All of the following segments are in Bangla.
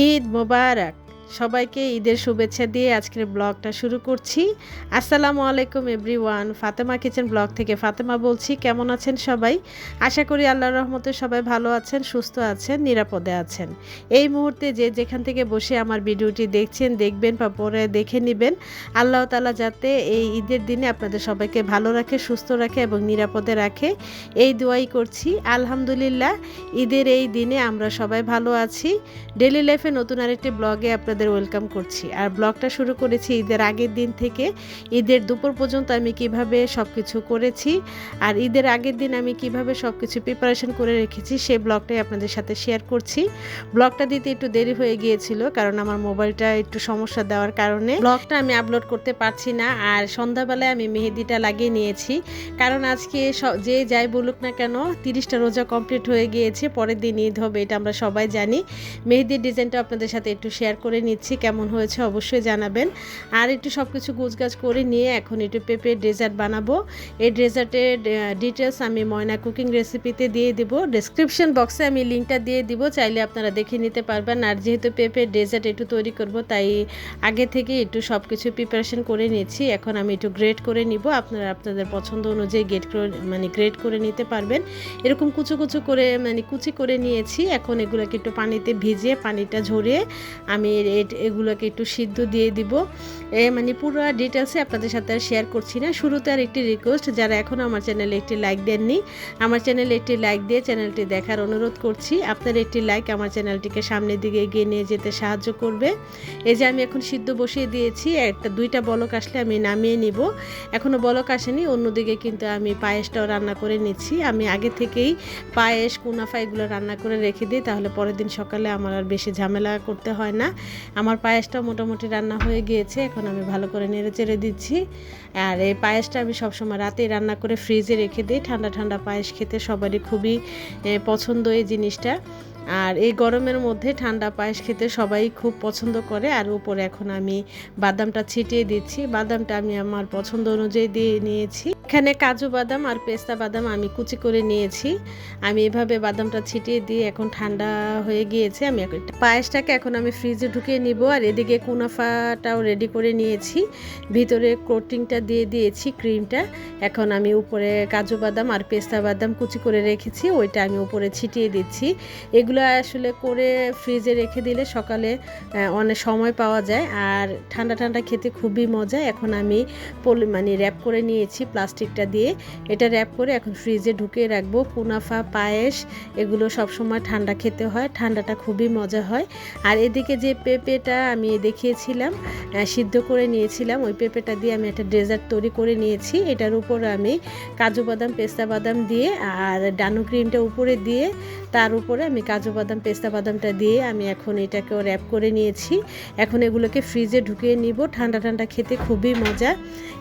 ঈদ মোবারক। সবাইকে ঈদের শুভেচ্ছা দিয়ে আজকের ব্লগটা শুরু করছি। আসসালামু আলাইকুম এভরিওয়ান, ফাতেমা কিচেন ব্লগ থেকে ফাতেমা বলছি, কেমন আছেন সবাই? আশা করি আল্লাহর রহমতে সবাই ভালো আছেন, সুস্থ আছেন, নিরাপদে আছেন। এই মুহূর্তে যে যেখান থেকে বসে আমার ভিডিওটি দেখছেন, দেখবেন বা পরে দেখে নেবেন, আল্লাহ তালা যাতে এই ঈদের দিনে আপনাদের সবাইকে ভালো রাখে, সুস্থ রাখে এবং নিরাপদে রাখে। এই দোয়াই করছি, আলহামদুলিল্লাহ, ঈদের এই দিনে আমরা সবাই ভালো আছি। ডেলি লাইফে নতুন আরেকটি ব্লগে আপনাদের ওয়েলকাম করছি। আর ব্লগটা শুরু করেছি ঈদের আগের দিন থেকে। ঈদের দুপুর পর্যন্ত আমি কীভাবে সব কিছু করেছি আর ঈদের আগের দিন আমি কীভাবে সব কিছু প্রিপারেশন করে রেখেছি সেই ব্লগটাই আপনাদের সাথে শেয়ার করছি। ব্লগটা দিতে একটু দেরি হয়ে গিয়েছিল, কারণ আমার মোবাইলটা একটু সমস্যা দেওয়ার কারণে। ব্লগটা আমি আপলোড করতে পারছি না আর সন্ধ্যাবেলায় আমি মেহেদিটা লাগিয়ে নিয়েছি। কারণ আজকে যে যাই বলুক না কেন, তিরিশটা রোজা কমপ্লিট হয়ে গিয়েছে, পরের দিন ঈদ হবে, এটা আমরা সবাই জানি। মেহেদির ডিজাইনটা আপনাদের সাথে একটু শেয়ার করে নিচ্ছি, কেমন হয়েছে অবশ্যই জানাবেন। আর একটু সব কিছু গুছগাছ করে নিয়ে এখন একটু পেঁপের ডেজার্ট বানাবো। এই ডেজার্টের ডিটেলস আমি ময়না কুকিং রেসিপিতে দিয়ে দিব। ডেসক্রিপশন বক্সে আমি লিঙ্কটা দিয়ে দিব, চাইলে আপনারা দেখে নিতে পারবেন। আর যেহেতু পেঁপের ডেজার্ট একটু তৈরি করব, তাই আগে থেকে একটু সব কিছু প্রিপারেশন করে নিয়েছি এখন আমি একটু গ্রেড করে নিব। আপনারা আপনাদের পছন্দ অনুযায়ী গেট মানে গ্রেড করে নিতে পারবেন। এরকম কুচো কুচো করে মানে কুচি করে নিয়েছি। এখন এগুলোকে একটু পানিতে ভিজিয়ে, পানিটা ঝরিয়ে আমি এগুলোকে একটু সিদ্ধ দিয়ে দিব। এ মানে পুরো ডিটেলসে আপনাদের সাথে আর শেয়ার করছি না। শুরুতে আর একটি রিকোয়েস্ট যারা এখনও আমার চ্যানেলে একটি লাইক দেননি, আমার চ্যানেলে একটি লাইক দিয়ে চ্যানেলটি দেখার অনুরোধ করছি। আপনার একটি লাইক আমার চ্যানেলটিকে সামনের দিকে এগিয়ে নিয়ে যেতে সাহায্য করবে। এই যে আমি এখন সিদ্ধ বসিয়ে দিয়েছি, একটা, দুইটা বলক আসলে আমি নামিয়ে নিব। এখনও বলক আসেনি, অন্যদিকে কিন্তু আমি পায়েসটাও রান্না করে নিচ্ছি। আমি আগে থেকেই পায়েস, কুনাফা এগুলো রান্না করে রেখে দিই, তাহলে পরের দিন সকালে আমার আর বেশি ঝামেলা করতে হয় না। আমার পায়েসটা মোটামুটি রান্না হয়ে গিয়েছে, এখন আমি ভালো করে নেড়ে চেড়ে দিচ্ছি। আর এই পায়েসটা আমি সবসময় রাতেই রান্না করে ফ্রিজে রেখে দিই। ঠান্ডা ঠান্ডা পায়েস খেতে সবারই খুবই পছন্দ এই জিনিসটা। আর এই গরমের মধ্যে ঠান্ডা পায়েস খেতে সবাই খুব পছন্দ করে। আর উপরে এখন আমি বাদামটা ছিটিয়ে দিচ্ছি। বাদামটা আমি আমার পছন্দ অনুযায়ী দিয়ে নিয়েছি। এখানে কাজু বাদাম আর পেস্তা বাদাম আমি কুচি করে নিয়েছি। আমি এভাবে বাদামটা ছিটিয়ে দিয়ে এখন ঠান্ডা হয়ে গিয়েছে। আমি পায়েসটাকে এখন আমি ফ্রিজে ঢুকিয়ে নিব। আর এদিকে কুনাফাটাও রেডি করে নিয়েছি। ভিতরে কোটিংটা দিয়ে দিয়েছি, ক্রিমটা। এখন আমি উপরে কাজু বাদাম আর পেস্তা বাদাম কুচি করে রেখেছি। ওইটা আমি উপরে ছিটিয়ে দিচ্ছি। এগুলো আসলে করে ফ্রিজে রেখে দিলে সকালে অনেক সময় পাওয়া যায়। আর ঠান্ডা ঠান্ডা খেতে খুবই মজা। এখন আমি পলি মানে র্যাপ করে নিয়েছি প্লাস্টিকটা দিয়ে। এটা র্যাপ করে এখন ফ্রিজে ঢুকিয়ে রাখব। কুনাফা, পায়েস, এগুলো সব সময় ঠান্ডা খেতে হয়। ঠান্ডাটা খুবই মজা হয়। আর এদিকে যে পেঁপেটা আমি দেখিয়েছিলাম সিদ্ধ করে নিয়েছিলাম, ওই পেঁপেটা দিয়ে আমি একটা ডেজার্ট তৈরি করে নিয়েছি। এটার উপর আমি কাজু বাদাম, পেস্তা বাদাম দিয়ে আর ডানু ক্রিমটা উপরে দিয়ে, তার উপরে আমি কাজু বাদাম পেস্তা বাদামটা দিয়ে আমি এখন এটাকেও র্যাপ করে নিয়েছি। এখন এগুলোকে ফ্রিজে ঢুকিয়ে নিব। ঠান্ডা ঠান্ডা খেতে খুবই মজা।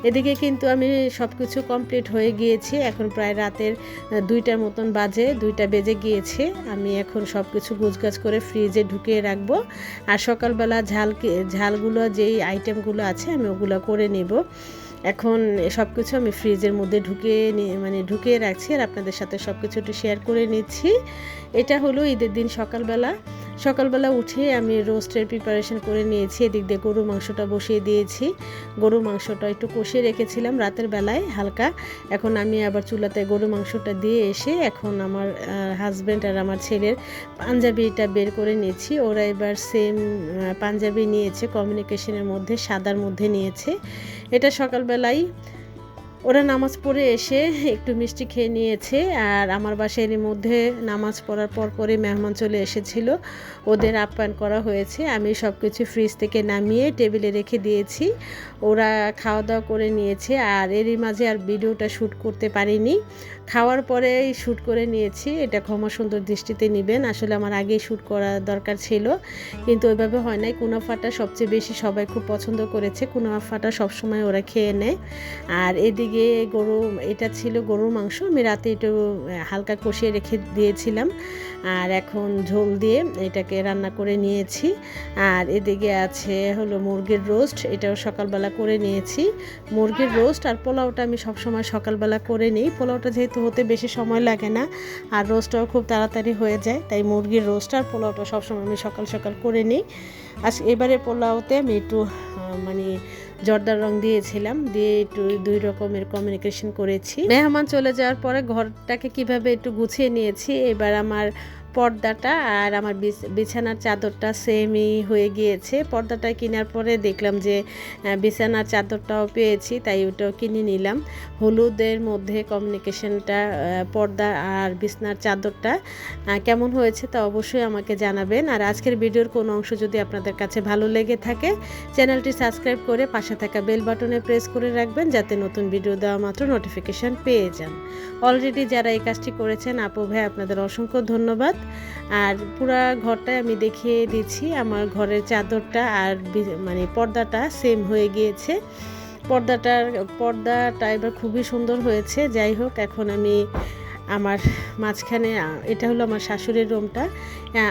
এদিকে কিন্তু আমি সব কিছু কমপ্লিট হয়ে গিয়েছি। এখন প্রায় রাতের দুইটার মতন বাজে, দুইটা বেজে গিয়েছে। আমি এখন সব কিছু গুছগাছ করে ফ্রিজে ঢুকিয়ে রাখব। আর সকালবেলা ঝাল ঝালগুলো যেই আইটেমগুলো আছে আমি ওগুলো করে নেব। এখন সব কিছু আমি ফ্রিজের মধ্যে ঢুকে মানে ঢুকিয়ে রাখছি আর আপনাদের সাথে সব কিছু একটু শেয়ার করে নিচ্ছি। এটা হলো ঈদের দিন সকালবেলা। সকালবেলা উঠে আমি রোস্টের প্রিপারেশন করে নিয়েছি, এদিক দিয়ে গরু মাংসটা বসিয়ে দিয়েছি। গরু মাংসটা একটু কষিয়ে রেখেছিলাম রাতের বেলায়, হালকা। এখন আমি আবার চুলাতে গরু মাংসটা দিয়ে এসে এখন আমার হাজব্যান্ড আর আমার ছেলের পাঞ্জাবিটা বের করে নিয়েছি। ওরা এবার সেম পাঞ্জাবি নিয়েছে কমিউনিকেশনের মধ্যে, সাদার মধ্যে নিয়েছে। এটা সকালবেলায় ওরা নামাজ পড়ে এসে একটু মিষ্টি খেয়ে নিয়েছে আর আমার বাসায় এর মধ্যে নামাজ পড়ার পর পরে মেহমান চলে এসেছিল। ওদের আপ্যায়ন করা হয়েছে। আমি সব কিছু ফ্রিজ থেকে নামিয়ে টেবিলে রেখে দিয়েছি। ওরা খাওয়া দাওয়া করে নিয়েছে আর এরই মাঝে আর ভিডিওটা শ্যুট করতে পারিনি। খাওয়ার পরেই শ্যুট করে নিয়েছি। এটা ক্ষমা সুন্দর দৃষ্টিতে নেবেন। আসলে আমার আগেই শ্যুট করা দরকার ছিল। কিন্তু ওইভাবে হয় নাই। কুনাফাটা সবচেয়ে বেশি সবাই খুব পছন্দ করেছে। কুনাফাটা সবসময় ওরা খেয়ে নেয়। আর এদিক এদিকে গরু, এটা ছিল গরুর মাংস। আমি রাতে একটু হালকা কষিয়ে রেখে দিয়েছিলাম। আর এখন ঝোল দিয়ে এটাকে রান্না করে নিয়েছি। আর এদিকে আছে হলো মুরগির রোস্ট, এটাও সকালবেলা করে নিয়েছি। মুরগির রোস্ট আর পোলাওটা আমি সবসময় সকালবেলা করে নিই। পোলাওটা যেহেতু হতে বেশি সময় লাগে না, আর রোস্টটাও খুব তাড়াতাড়ি হয়ে যায়, তাই মুরগির রোস্ট আর পোলাওটা সবসময় আমি সকাল সকাল করে নিই। আজ এবারে পোলাওতে আমি একটু মানে জর্দার রং দিয়েছিলাম, দিয়ে একটু দুই রকমের কমিউনিকেশন করেছি। মেহমান চলে যাওয়ার পরে ঘরটাকে কীভাবে একটু গুছিয়ে নিয়েছি, এবার আমার পর্দাটা আর আমার বিছানার চাদরটা সেমই হয়ে গিয়েছে। পর্দাটা কেনার পরে দেখলাম যে বিছানার চাদরটাও পেয়েছি, তাই ওটাও কিনে নিলাম। হলুদের মধ্যে কমিউনিকেশনটা পর্দা আর বিছানার চাদরটা কেমন হয়েছে তা অবশ্যই আমাকে জানাবেন। আর আজকের ভিডিওর কোনো অংশ যদি আপনাদের কাছে ভালো লেগে থাকে, চ্যানেলটি সাবস্ক্রাইব করে পাশে থাকা বেল বাটনে প্রেস করে রাখবেন, যাতে নতুন ভিডিও দেওয়া মাত্র নোটিফিকেশান পেয়ে যান। অলরেডি যারা এই কাজটি করেছেন, আপু ভাই, আপনাদের অসংখ্য ধন্যবাদ। আর পুরা ঘরটায় আমি দেখিয়ে দিচ্ছি। আমার ঘরের চাদরটা আর মানে পর্দাটা সেম হয়ে গিয়েছে। পর্দাটার, পর্দাটা এবার খুবই সুন্দর হয়েছে। যাই হোক, এখন আমি আমার মাঝখানে এটা হলো আমার শাশুড়ির রুমটা।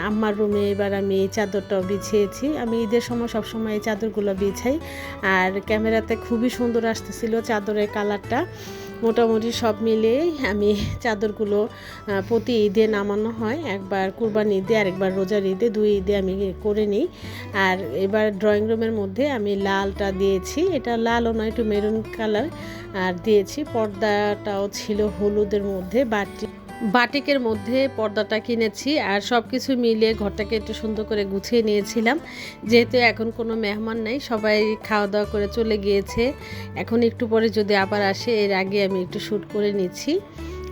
আম্মার রুমে এবার আমি এই চাদরটাও বিছিয়েছি। আমি ঈদের সময় সবসময় এই চাদরগুলো বিছাই। আর ক্যামেরাতে খুবই সুন্দর আসতেছিল চাদরের কালারটা। মোটামুটি সব মিলে আমি চাদরগুলো প্রতি ঈদে নামানো হয়। একবার কুরবান ঈদে আর একবার রোজার ঈদে, দুই ঈদে আমি করে নিই। আর এবার ড্রয়িং রুমের মধ্যে আমি লালটা দিয়েছি। এটা লালও নয়, একটু মেরুন কালার। আর দিয়েছি। পর্দাটাও ছিল হলুদের মধ্যে, বাটি বাটিকের মধ্যে পর্দাটা কিনেছি আর সব কিছু মিলিয়ে ঘরটাকে একটু সুন্দর করে গুছিয়ে নিয়েছিলাম। যেহেতু এখন কোনো মেহমান নেই, সবাই খাওয়া দাওয়া করে চলে গিয়েছে। এখন একটু পরে যদি আবার আসে, এর আগে আমি একটু শ্যুট করে নিচ্ছি।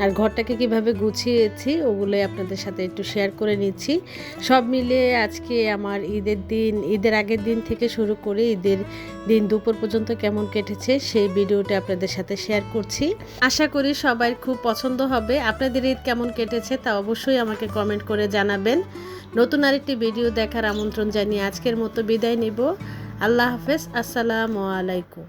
আর ঘরটাকে কীভাবে গুছিয়েছি, ওগুলোই আপনাদের সাথে একটু শেয়ার করে নিচ্ছি। সব মিলে আজকে আমার ঈদের দিন, ঈদের আগের দিন থেকে শুরু করে ঈদের দিন দুপুর পর্যন্ত কেমন কেটেছে, সেই ভিডিওটা আপনাদের সাথে শেয়ার করছি। আশা করি সবাই খুব পছন্দ হবে। আপনাদের ঈদ কেমন কেটেছে তা অবশ্যই আমাকে কমেন্ট করে জানাবেন। নতুন আরেকটি ভিডিও দেখার আমন্ত্রণ জানিয়ে আজকের মতো বিদায় নিব। আল্লাহ হাফেজ, আসসালামু আলাইকুম।